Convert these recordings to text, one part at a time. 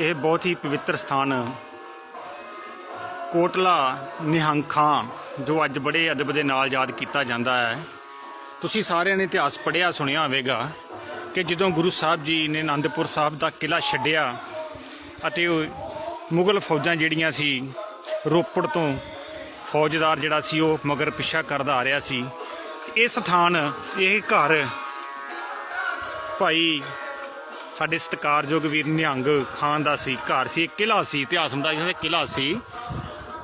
ਇਹ ਬਹੁਤ ਹੀ ਪਵਿੱਤਰ ਸਥਾਨ ਕੋਟਲਾ ਨਿਹੰਗ ਖਾਨ, ਜੋ ਅੱਜ ਬੜੇ ਅਦਬ ਦੇ ਨਾਲ ਯਾਦ ਕੀਤਾ ਜਾਂਦਾ ਹੈ। ਤੁਸੀਂ ਸਾਰਿਆਂ ਨੇ ਇਤਿਹਾਸ ਪੜ੍ਹਿਆ, ਸੁਣਿਆ ਹੋਵੇਗਾ ਕਿ ਜਦੋਂ ਗੁਰੂ ਸਾਹਿਬ ਜੀ ਨੇ ਆਨੰਦਪੁਰ ਸਾਹਿਬ ਦਾ ਕਿਲਾ ਛੱਡਿਆ ਅਤੇ ਉਹ ਮੁਗਲ ਫੌਜਾਂ ਜਿਹੜੀਆਂ ਸੀ, ਰੋਪੜ ਤੋਂ ਫੌਜਦਾਰ ਜਿਹੜਾ ਸੀ, ਉਹ ਮਗਰ ਪਿੱਛਾ ਕਰਦਾ ਆ ਰਿਹਾ ਸੀ। ਇਹ ਸਥਾਨ, ਇਹ ਘਰ ਭਾਈ ਸਾਡੇ ਸਤਿਕਾਰਯੋਗ ਵੀਰ ਨਿਹੰਗ ਖਾਨ ਦਾ ਸੀ, ਘਰ ਸੀ, ਇੱਕ ਕਿਲਾ ਸੀ, ਇਤਿਹਾਸ ਹੁੰਦਾ ਇਹਨਾਂ ਦਾ ਕਿਲਾ ਸੀ।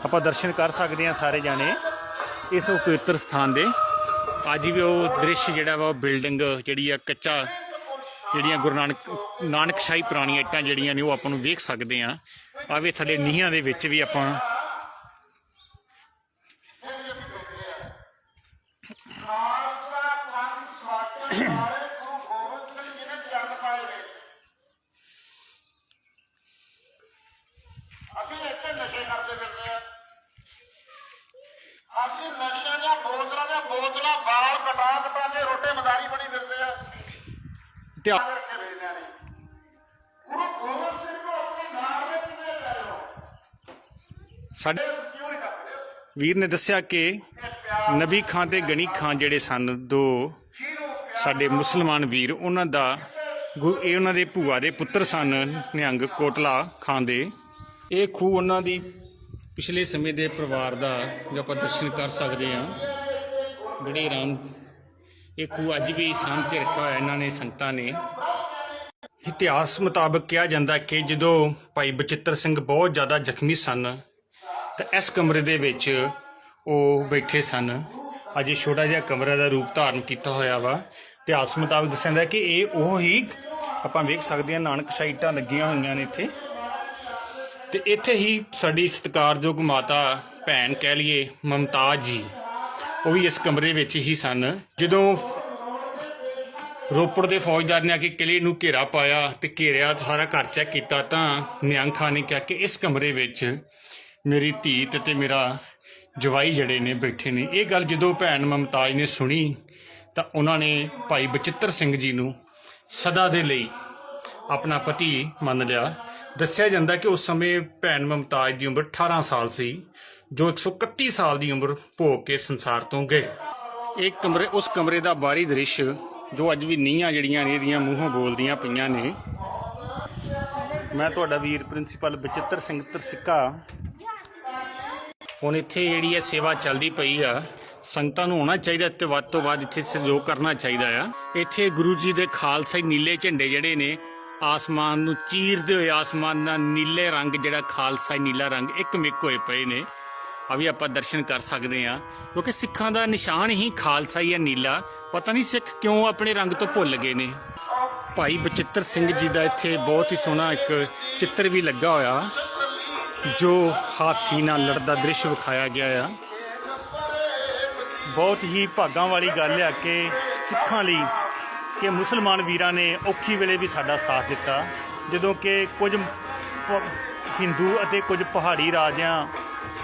ਆਪਾਂ ਦਰਸ਼ਨ ਕਰ ਸਕਦੇ ਹਾਂ ਸਾਰੇ ਜਾਣੇ ਇਸ ਪਵਿੱਤਰ ਸਥਾਨ ਦੇ। ਅੱਜ ਵੀ ਉਹ ਦ੍ਰਿਸ਼ ਜਿਹੜਾ ਵਾ, ਉਹ ਬਿਲਡਿੰਗ ਜਿਹੜੀ ਆ, ਕੱਚਾ, ਜਿਹੜੀਆਂ ਗੁਰੂ ਨਾਨਕ ਨਾਨਕ ਸ਼ਾਹੀ ਪੁਰਾਣੀਆਂ ਇੱਟਾਂ ਜਿਹੜੀਆਂ ਨੇ, ਉਹ ਆਪਾਂ ਨੂੰ ਵੇਖ ਸਕਦੇ ਆ ਆਵੇ ਥੱਲੇ ਨੀਹਾਂ ਦੇ ਵਿੱਚ ਵੀ ਆਪਾਂ ਅਸੀਂ ਇੱਥੇ ਨਸ਼ੇ ਕਰਦੇ ਫਿਰਦੇ ਆ ਅਸੀਂ ਨਸ਼ਿਆਂ ਦੀਆਂ ਬੋਤਲਾਂ ਦੀਆਂ ਬੋਤਲਾਂ ਵਾਲ ਕਟਾ ਕਟਾ ਕੇ ਰੋਟੇ ਮਦਾਰੀ ਬਣੀ ਫਿਰਦੇ ਆ। ਇਤਿਹਾਸ ਕਰਕੇ ਵੇਚਦੇ ਆ ਗੁਰੂ ਗੋਬਿੰਦ ਸਿੰਘ ਨੂੰ ਆਪਣੇ ਨਾਮ ਦੇ ਕਿਵੇਂ ਲੈ ਲਓ ਸਾਡੇ ਵੀਰ ਨੇ ਦੱਸਿਆ ਕਿ ਨਬੀ ਖਾਨ ਤੇ ਗਨੀ ਖਾਨ ਜਿਹੜੇ ਸਨ ਦੋ ਸਾਡੇ ਮੁਸਲਮਾਨ ਵੀਰ ਉਹਨਾਂ ਦਾ ਇਹ ਉਹਨਾਂ ਦੇ ਭੂਆ ਦੇ ਪੁੱਤਰ ਸਨ ਨਿਹੰਗ ਕੋਟਲਾ ਖਾਨ ਦੇ। ਇਹ ਖੂਹ ਉਹਨਾਂ ਦੀ ਪਿਛਲੇ ਸਮੇਂ ਦੇ ਪਰਿਵਾਰ ਦਾ ਜੋ ਆਪਾਂ ਦਰਸ਼ਨ ਕਰ ਸਕਦੇ ਹਾਂ। ਬੜੇ ਆਰਾਮ ਇਹ ਖੂਹ ਅੱਜ ਵੀ ਸਾਂਭ ਕੇ ਰੱਖਿਆ ਹੋਇਆ ਇਹਨਾਂ ਨੇ ਸੰਗਤਾਂ ਨੇ। ਇਤਿਹਾਸ ਮੁਤਾਬਕ ਕਿਹਾ ਜਾਂਦਾ ਕਿ ਜਦੋਂ ਭਾਈ ਬਚਿੱਤਰ ਸਿੰਘ ਬਹੁਤ ਜ਼ਿਆਦਾ ਜ਼ਖਮੀ ਸਨ, ਤਾਂ ਇਸ ਕਮਰੇ ਦੇ ਵਿੱਚ ਉਹ ਬੈਠੇ ਸਨ। ਅੱਜ ਛੋਟਾ ਜਿਹਾ ਕਮਰਾ ਦਾ ਰੂਪ ਧਾਰਨ ਕੀਤਾ ਹੋਇਆ ਵਾ। ਇਤਿਹਾਸ ਮੁਤਾਬਕ ਦੱਸਿਆ ਜਾਂਦਾ ਕਿ ਇਹ ਉਹ ਹੀ ਆਪਾਂ ਵੇਖ ਸਕਦੇ ਹਾਂ, ਨਾਨਕ ਸਾਈਟਾਂ ਲੱਗੀਆਂ ਹੋਈਆਂ ਨੇ ਇੱਥੇ। ਤੇ ਇੱਥੇ ਹੀ ਸਾਡੀ ਸਤਿਕਾਰਯੋਗ ਮਾਤਾ, ਭੈਣ ਕਹਿ ਲਈਏ, ਮਮਤਾਜ ਜੀ। ਉਹ ਵੀ ਇਸ ਕਮਰੇ ਵਿੱਚ ਹੀ ਸਨ। ਜਦੋਂ ਰੋਪੜ ਦੇ ਫੌਜਦਾਰ ਨੇ ਆ ਕੇ ਕਿਲੇ ਨੂੰ ਘੇਰਾ ਪਾਇਆ ਤੇ ਘੇਰਿਆ ਸਾਰਾ ਘਰ ਚੈੱਕ ਕੀਤਾ ਤਾਂ ਨਿਹੰਗ ਖਾਨ ਨੇ ਕਿਹਾ ਕਿ ਇਸ ਕਮਰੇ ਵਿੱਚ ਮੇਰੀ ਧੀ ਤੇ ਤੇ ਮੇਰਾ ਜਵਾਈ ਜਿਹੜੇ ਨੇ ਬੈਠੇ ਨੇ। ਇਹ ਗੱਲ ਜਦੋਂ ਭੈਣ ਮਮਤਾਜ ਨੇ ਸੁਣੀ ਤਾਂ ਉਹਨਾਂ ਨੇ ਭਾਈ ਬਚਿੱਤਰ ਸਿੰਘ ਜੀ ਨੂੰ ਸਦਾ ਦੇ ਲਈ ਆਪਣਾ ਪਤੀ ਮੰਨ ਲਿਆ। ਦੱਸਿਆ ਜਾਂਦਾ ਕਿ ਉਸ ਸਮੇਂ ਭੈਣ ਮਮਤਾਜ ਦੀ ਉਮਰ 18 ਸਾਲ ਸੀ, ਜੋ 131 ਸਾਲ ਦੀ ਉਮਰ ਭੋਗ ਕੇ ਸੰਸਾਰ ਤੋਂ ਗਏ। ਇਹ ਕਮਰੇ, ਉਸ ਕਮਰੇ ਦਾ ਬਾਹਰੀ ਦ੍ਰਿਸ਼, ਜੋ ਅੱਜ ਵੀ ਨੀਹਾਂ ਜਿਹੜੀਆਂ ਨੇ, ਇਹਦੀਆਂ ਮੂੰਹੋਂ ਬੋਲਦੀਆਂ ਪਈਆਂ ਨੇ। ਮੈਂ ਤੁਹਾਡਾ ਵੀਰ ਪ੍ਰਿੰਸੀਪਲ ਬਚਿੱਤਰ ਸਿੰਘ ਤਰਸਿੱਕਾ। ਹੁਣ ਇੱਥੇ ਜਿਹੜੀ ਹੈ ਸੇਵਾ ਚੱਲਦੀ ਪਈ ਆ, ਸੰਗਤਾਂ ਨੂੰ ਹੋਣਾ ਚਾਹੀਦਾ ਤੇ ਵੱਧ ਤੋਂ ਵੱਧ ਇੱਥੇ ਸਹਿਯੋਗ ਕਰਨਾ ਚਾਹੀਦਾ ਆ। ਇੱਥੇ ਗੁਰੂ ਜੀ ਦੇ ਖਾਲਸਾ ਨੀਲੇ ਝੰਡੇ ਜਿਹੜੇ ਨੇ ਆਸਮਾਨ ਨੂੰ ਚੀਰਦੇ ਹੋਏ ਆਸਮਾਨ ਦਾ ਨੀਲੇ ਰੰਗ ਜਿਹੜਾ ਖਾਲਸਾ ਨੀਲਾ ਰੰਗ ਇੱਕ ਮਿਕ ਹੋਏ ਪਏ ਨੇ। ਆ ਵੀ ਆਪਾਂ ਦਰਸ਼ਨ ਕਰ ਸਕਦੇ ਆ ਕਿਉਂਕਿ ਸਿੱਖਾਂ ਦਾ ਨਿਸ਼ਾਨ ਹੀ ਖਾਲਸਾ ਹੀ ਹੈ, ਨੀਲਾ। ਪਤਾ ਨਹੀਂ ਸਿੱਖ ਕਿਉਂ ਆਪਣੇ ਰੰਗ ਤੋਂ ਭੁੱਲ ਗਏ ਨੇ। ਭਾਈ ਬਚਿੱਤਰ ਸਿੰਘ ਜੀ ਦਾ ਇੱਥੇ ਬਹੁਤ ਹੀ ਸੋਹਣਾ ਇੱਕ ਚਿੱਤਰ ਵੀ ਲੱਗਾ ਹੋਇਆ, ਜੋ ਹਾਥੀ ਨਾਲ ਲੜਦਾ ਦ੍ਰਿਸ਼ ਵਿਖਾਇਆ ਗਿਆ ਆ। ਬਹੁਤ ਹੀ ਭਾਗਾਂ ਵਾਲੀ ਗੱਲ ਆ ਕਿ ਸਿੱਖਾਂ ਲਈ ਕਿ ਮੁਸਲਮਾਨ ਵੀਰਾਂ ਨੇ ਔਖੀ ਵੇਲੇ ਵੀ ਸਾਡਾ ਸਾਥ ਦਿੱਤਾ। ਜਦੋਂ ਕਿ ਕੁਝ ਪ- ਹਿੰਦੂ ਅਤੇ ਕੁਝ ਪਹਾੜੀ ਰਾਜਿਆਂ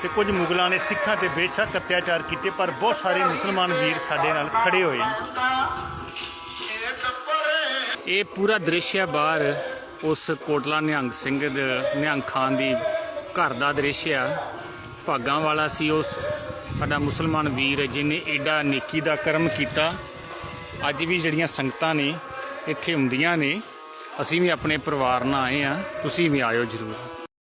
ਤੇ ਕੁਝ ਮੁਗਲਾਂ ਨੇ ਸਿੱਖਾਂ ਤੇ ਬੇਸ਼ੱਕ ਅਤਿਆਚਾਰ ਕੀਤੇ, ਪਰ ਬਹੁਤ ਸਾਰੇ ਮੁਸਲਮਾਨ ਵੀਰ ਸਾਡੇ ਨਾਲ ਖੜੇ ਹੋਏ ਇਹ ਪੂਰਾ ਦ੍ਰਿਸ਼ ਹੈ ਬਾਹਰ। ਉਸ ਕੋਟਲਾ ਨਿਹੰਗ ਸਿੰਘ ਦੇ, ਨਿਹੰਗ ਖਾਨ ਦੀ ਘਰ ਦਾ ਦ੍ਰਿਸ਼ ਆ। ਭਾਗਾਂ ਵਾਲਾ ਸੀ ਉਸ ਸਾਡਾ ਮੁਸਲਮਾਨ ਵੀਰ ਜਿਹਨੇ ਏਡਾ ਨੇਕੀ ਦਾ ਕਰਮ ਕੀਤਾ। ਅੱਜ ਵੀ ਜਿਹੜੀਆਂ ਸੰਗਤਾਂ ਨੇ, ਇੱਥੇ ਹੁੰਦੀਆਂ ਨੇ, ਅਸੀਂ ਵੀ ਆਪਣੇ ਪਰਿਵਾਰ ਨਾਲ ਆਏ ਆ ਤੁਸੀਂ ਵੀ ਆਇਓ ਜ਼ਰੂਰ।